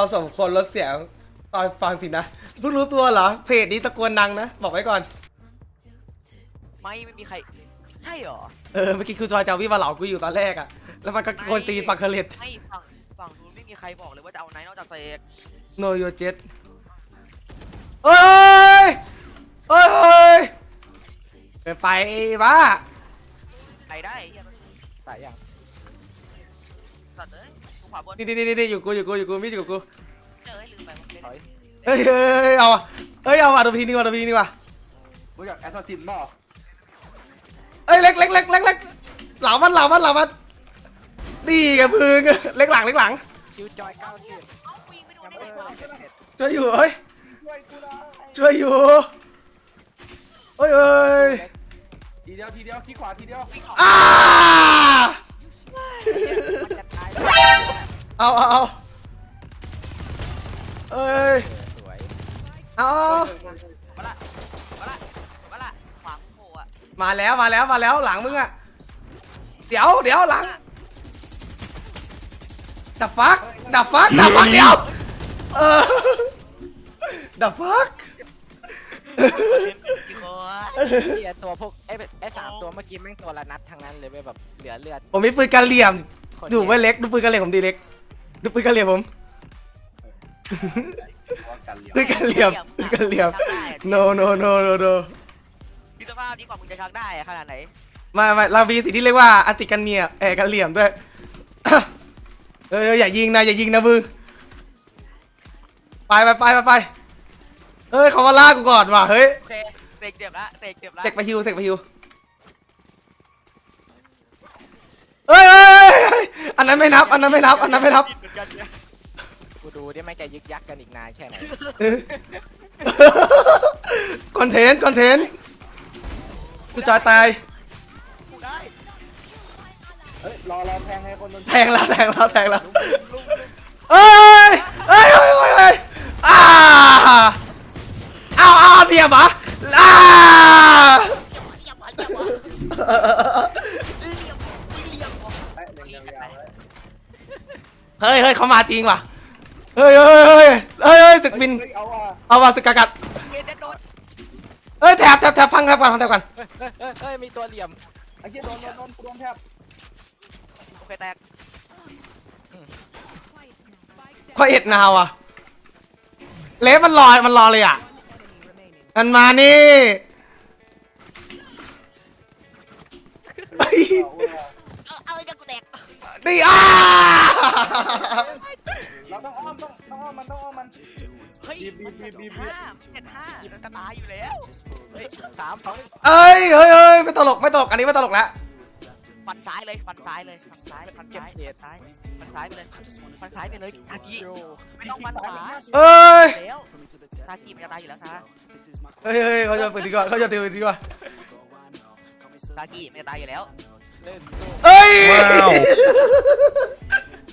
เราสมควรลดเสียงตอนฟังสินะเพิ่งรู้ตัวเหรอ เพจนี้ตะโกนดังนะ บอกไว้ก่อน ไม่ไม่มีใคร ใช่เหรอเออ เมื่อกี้คือจอยจาวิมาเหลากูอยู่ตอนแรกอะแล้วมันก็โกนตีนฟังเคอร์เลตไม่ฝั่งฝั่งนู้นไม่มีใครบอกเลยว่าจะเอาไนท์นอกจากเสกโนโยเจ็ตเอ้ยเอ้ยเอ้ยไปไปบ้าใครได้เฮียตายยัง สัตว์เอ้ยกูขวาบนนี่นี่นี่นี่อยู่กูอยู่กูอยู่กูมิดอยู่กูเจอให้ลืมไปว่าเล่นถอยเอ้ยเอ้ยเอ้ยเอาอะเอ้ยเอาอะดูพีนี่ว่ะดูพีนี่ว่ะรู้จักแอสซัสซินบ่เอ้ยเล็กเล็กเล็กเล็กเล็กเหลามันเหลามันเหลามันดีกับพึ่งเล็กหลังเล็กหลังคิวจอยเก้าที่เอ้ากูยิงไม่โดนได้ไงวะช่วยอยู่เฮ้ยช่วยกูหน่อยช่วยอยู่เอ้ยเอ้ยทีเดียวทีเดียวขี้ขวาทีเดียวอ้ามันจะตาย เอาเอาเอาเอ้ยสวยเอามาละมาละมาละขวางโผล่อะมาแล้วมาแล้วมาแล้วหลังมึงอะเดี๋ยวเดี๋ยวหลังดับฟักดับฟักดับฟักเดี๋ยวเออดับฟักกี่คนเฮียตัวพวกไอ้ไอ้สามตัวเมื่อกี้แม่งตัวละนัดทั้งนั้นเลยเว้ยแบบเหลือเลือดผมมีปืนกระเหลี่ยม ดูไว้เล็กดูปืนกระเหลี่ยมผมดีเล็ก ดูปืนกระเหลี่ยมผมว่ากันเหลียวปืนกระเหลี่ยมปืนกระเหลี่ยม no no no no no พี่สภาพดีกว่ามึงจะชักได้อะขนาดไหนม่ไม่เรามีสิ่งที่เรียกว่าอติกันเนียเออกันเหลี่ยมด้วย เอออย่ายิงนะอย่ายิงนะมึงไปไปไปไปไปเฮ้ยเขามาล่ากูก่อนว่ะเฮ้ยโอเคเสกเจ็บละเสกเจ็บละเสกไปฮิวเสกไปฮิว เอ้ยเอ้ยเอ้ยอันนั้นไม่นับ อันนั้นไม่นับ อันนั้นไม่นับเหมือนกันเนี่ยกูดูดิแม่งจะยึกยักกันอีกนานแค่ไหนเออคอนเทนต์คอนเทนต์กูจอยตายกูได้เฮ้ยรอรอแทงให้คนโดนแทงแล้วแทงแล้วแทงแล้วเอ้ยเอ้ยเอ้ยเอ้ยเอ้ยอ้าเอาเอาเบียบเหรออ้า เฮ้ยเฮ้ยเขามาจริงว่ะเฮ้ยเฮ้ยเฮ้ยเฮ้ยเฮ้ยตึกบินเฮ้ยเอาอะเอาว่ะตึกกากัดเมนจะโดนเฮ้ยแถบแถบแถบฟังแถบก่อนฟังแถบก่อนเฮ้ยเฮ้ยเฮ้ยเฮ้ยมีตัวเหลี่ยมไอ้เหี้ยโดนโดนโดนกูโดนแทบโอเคแตกข้อเอ็ดนาวอะเลฟมันรอมันรอเลยอะมันมานี่เฮ้ย นี่อ้าเราต้องอ้อมต้องต้องอ้อมมันต้องอ้อมมัน เฮ้ยบีบบีบบีบบีบ ห้าเจ็ดห้ามันจะตายอยู่แล้ว เฮ้ยสามสองเอ้ยเฮ้ยเฮ้ยไม่ตลกไม่ตลกอันนี้ไม่ตลกแล้วฟันซ้ายเลยฟันซ้ายเลยฟันซ้ายฟันซ้ายซ้ายฟันซ้ายไปเลยฟันซ้ายไปเลยอากิโยไม่ต้องฟันขวาเอ้ยแล้วซากิมันจะตายอยู่แล้วซาเฮ้ยเฮ้ยเขาจะเปิดดีกว่าเขาจะตีดีกว่าซากิมันจะตายอยู่แล้ว เล่นเอ้ย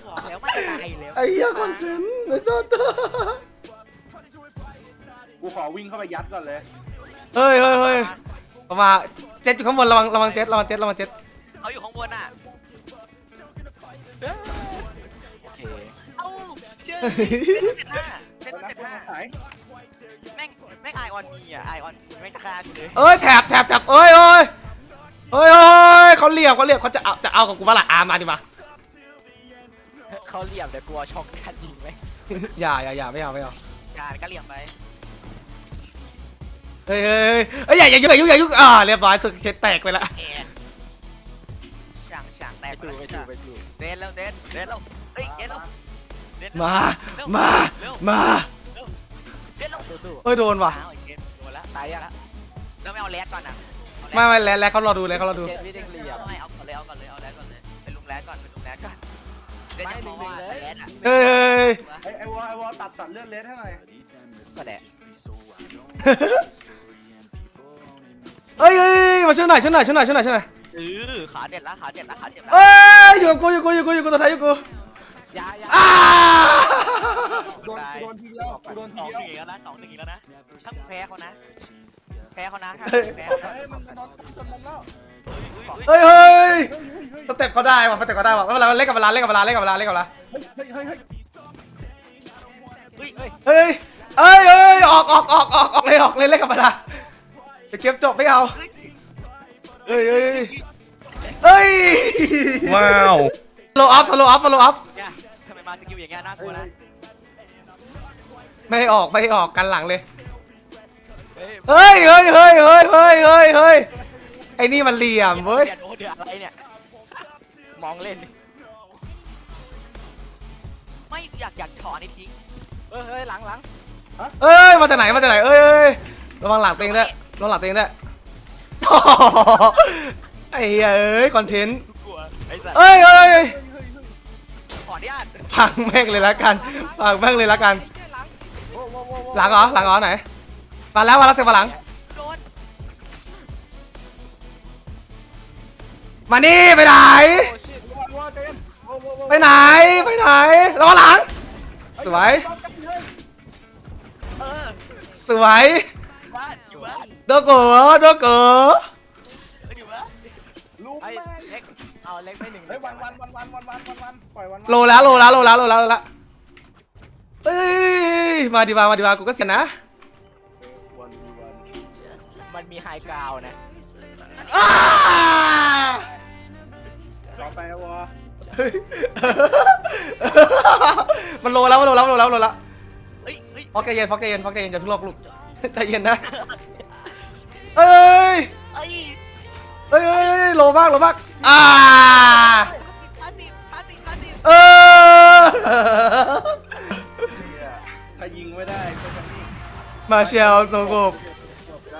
บอกแล้วมันจะตายอยู่แล้วไอ้เหี้ยคอนเทนต์ไอ้ต้นกูขอวิ่งเข้าไปยัดก่อนเลย เฮ้ยเฮ้ยเฮ้ยออกมาเจ็ดอยู่ข้างบนระวังระวังเจ็ดระวังเจ็ดระวังเจ็ดเขาอยู่ข้างบนอะโอเคเอ้าเชื่อเจ็ดห้าเจ็ดแล้วนะเจ็ดกูห้าหายแม่งแม่งไอออนมีอะไอออนแม่งจะฆ่ากูเลยเอ้ยแถบแถบแถบเอ้ยเอ้ยเอ้ยเอ้ย เขาเรียกเขาเรียกเขาจะเอาจะเอากับกูมาละอามาดิมาเขาเหลี่ยมแต่กลัวช็อกกันยิงไหมอย่าอย่าอย่าไม่เอาไม่เอาการก็เหลี่ยมไปเฮ้ยเฮ้ยเฮ้ยอย่าอย่ายุ่งอย่ายุ่งอย่ายุ่งอ่าเรียบร้อยสึกเช็ดแตกไปละแอนช่างช่างแตไปกดูไปดูไปดูเดินแล้วเดินเดินแล้วเฮ้ยเดินแล้วเดินมามามาเดินแล้วสู้เอ้ยโดนว่ะอ้าวไอ้เกมโดนละๆตายยังแล้วไม่เอาแรดก่อนอะ ไม่ไม่แล้วแล้วเขารอดูแล้วเขารอดูเจ็ดวิเด้งเหลี่ยมไม่เอาก่อนเลยเอาก่อนเลยเอาแรดก่อนเลยเป็นลุงแรดก่อนเป็นลุงแรดก่อนเดินไม่ยังมองว่าลุงเลยแรดอะเฮ้ยเฮ้ยไอ้ไอ้วอลไอ้วอลตัดตัดเลือดเลสให้หน่อยก็แดะเฮ้ยเฮ้ยมาช่วยหน่อยช่วยหน่อยช่วยหน่อยช่วยหน่อยช่วยหน่อยเออขาเด็ดละขาเด็ดละขาเด็ดละเอ้ยอยู่กับกูอยู่กับกูอยู่กับกูอยู่กับกูตัวไทยอยู่กับกูยายาอ้าโดนกูโดนทีเดียวกูโดนสทีองหเดียวนึ่งอีกแล้วนะสองหนึ่งอีกแล้วนะถ้ามึงแพ้เขานะแพ้เขานะถ้าเฮ้ยมึงแพ้เขานะเฮ้ยมันนอนจนมุมแล้วเฮ้ยเฮ้ยเฮ้ยเฮ้ยเฮ้ยสเต็ปเขาได้ว่ะสเต็ปเขาได้ว่ะไม่เป็นไรเล่นกับเวลาเล่นกับเวลาเล่นกับเวลาเล่นกับเวลาเฮ้ยเฮ้ยเฮ้ยเฮ้ยเฮ้ยเฮ้ยเอ้ยเอ้ยออกออกออกออกออกเลยออกเลยเล่นกับมันละจะเก็บจบไม่เอาเอ้ยเอ้ยเอ้ยว้าวโลอัพโลอัพโลอัพเนี่ยทำไมมาสกิลอย่างเงี้ยน่ากลัวนะไม่ให้ออกไม่ให้ออกกันหลังเลย เฮ้ยเฮ้ยเฮ้ยเฮ้ยเฮ้ยเฮ้ยเฮ้ยเฮ้ยไอ้นี่มันเหลี่ยมเว้ยเดี๋ยวโอ้เดี๋ยวอะไรเนี่ย มองเล่น ไม่อยากอยากถอนไอ้ทิ้งเฮ้ยเฮ้ยหลังหลังเอ้ยมาจากไหนมาจากไหนเอ้ยเอ้ยระวังหลังตัวเองด้วยระวังหลังตัวเองด้วยโอ้โหไอ้เหี้ยเอ้ยคอนเทนต์กลัวไอ้สัตว์เอ้ยเอ้ยเอ้ยขออนุญาตพังแม่งเลยละกันพังแม่งเลยละกัน ไอ้เหี้ยหลังโว้โว้โว้โว้หลังเหรอหลังเหรอไหน มาแล้วมาแล้วเสร็จมาหลัง โดนมานี่ไปไหน โอ้ชิตไปไหนไปไหนระวังหลัง สวย เออสวยบ้านอยู่บ้านโดโกโดโกเอออยู่บ้านลูกไอ้แม่เล็กเอาเล็กไปหนึ่งเฮ้ยวันวันวันวันวันวันวันวันปล่อยวันโลแล้วโลแล้วโลแล้วโลแล้วโลแล้วเอ้ยมาดีมามาดีมากูก็เสียนะ มันมีไฮกราวนะอ้าต่อไปวะเฮ้ยมันโลแล้วมันโลแล้วมันโลแล้วมันโลแล้วเฮ้ยเฮ้ยฟอกใจเย็นฟอกใจเย็นฟอกใจเย็นอย่าเพิ่งลอกลูกใจเย็นนะเอ้ยเอ้ยเอ้ยเอ้ยเอ้ยโลมากโลมากอ่าพาสิพาสิพาสิเออถ้ายิงไม่ได้ก็จะนี่มาเชียวโนโกบ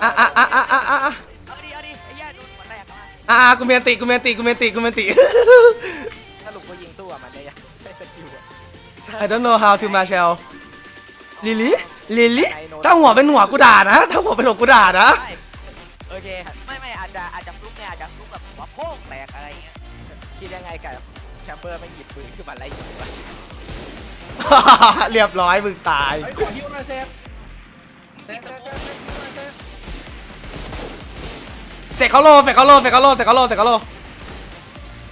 อะอะอะอะอะอะอะเอาดิเอาดิไอ้ย่าโดนหัวแตกมาอะกูเมียนติกูเมียนติกูเมียนติกูเมียนติ สรุปกูยิงสู้กับมันได้ยังใช้สกิลอะ I don't know how to Marshall ลิลิลิลิถ้าหัวเป็นหัวกูด่านะ ถ้าหัวเป็นหัวกูด่านะใช่โอเคไม่ไม่อาจจะอาจจะฟลุกเนี่ยอาจจะฟลุกแบบหัวโพ่งแตกอะไรเงี้ยคิดยังไงกับแชมเบอร์ไม่หยิบปืนขึ้นมาไล่ยิงวะเรียบร้อยมึงตาย ไอ้ขอฮิวหน่อยเซฟเซฟเซฟเซฟเซฟ เสกเขาโลเสกเขาโลเสกเขาโลเสกเขาโลเสกเขาโล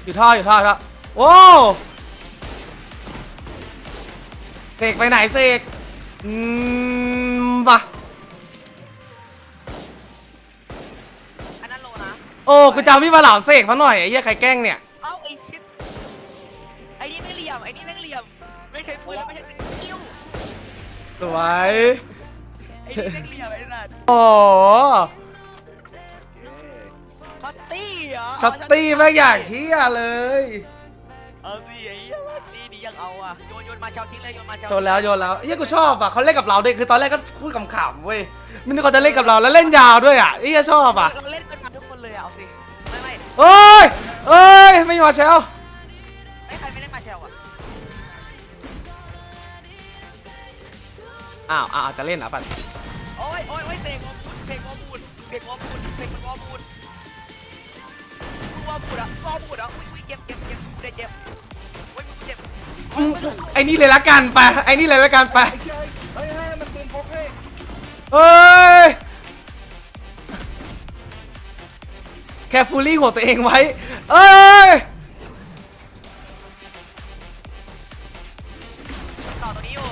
อยู่ท่ออยู่ท่ออยู่ท่อโอ้เสกไปไหนเสกอืมมาอันนั้นโลนะ โอ้กูจำพี่มาเหล่าเสกเขาหน่อยไอ้เหี้ยใครแกล้งเนี่ยเอ้าไอ้ชิดไอ้นี่ไม่เหลี่ยมไอ้นี่ไม่เหลี่ยม ไม่ใช่ปืนไม่ใช่สกิลสวยไอ้นี่ไม่เหลี่ยมไอ้สัตว์โอ้ช็อ ช็อตตี้แม่งอย่างเฮียเลยเอาสิไอ้เหี้ยนี่ดียังเอาอะโยนโยนมาเชาทิ้งเลยโยนมาเชาโยนแล้วโยนแล้วเฮียกูชอบอะเขาเล่นกับเราด้วยคือตอนแรกก็พูดขำๆเว้ยไม่นึกเขาจะเล่นกับเราแล้วเล่นยาวด้วยอะเฮียชอบอะเราเล่นกันมาทุกคนเลยอะเอาสิไม่ไม่เอ้ยเอ้ยไม่มาเชลไม่ใครไม่เล่นมาเชลอะอ้าวอ้าวจะเล่นเหรอะปันโอ้ยโอ้ยโอ้ยเตะงอมูลเตะงอมูลเตะงอมูลเตะงอมูล งอมูลอะงอมูลอะอุ้ยอุ้ยเจ็บเจ็บเจ็บเจ็บเจ็บอุ้ยเจ็บอืมไอ้นี่เลยละกันไปไอ้นี่เลยละกันไปไอ้เจ้ยเฮ้ยเฮ้ยมันปืนพกเฮ้ยเอ้ยแค่ฟูลี่หัวตัวเองไว้เอ้ยต่อตัวนี้อยู่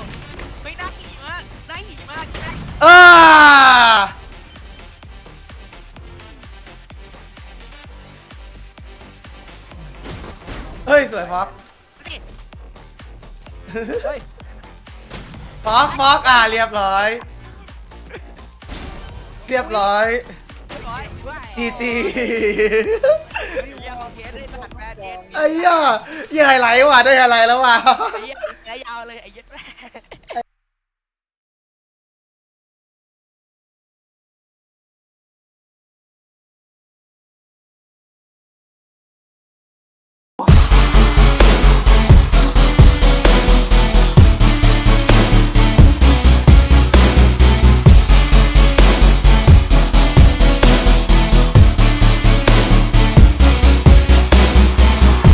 ไม่น่าหีมากน่าหีมากน่าอ่า เฮ้ยสวยฟอกสิเฮ้ยฟอกฟอกอ่าเรียบร้อย เรียบร้อยร้อยจีจีเยี่ยมโอเคได้สถานแปดเดนไอ้เหี้ยยี่ไฮไลท์ว่ะได้ไฮไลท์แล้วว่ะ ไอ้เหี้ยไอ้ยาวเลยไอ้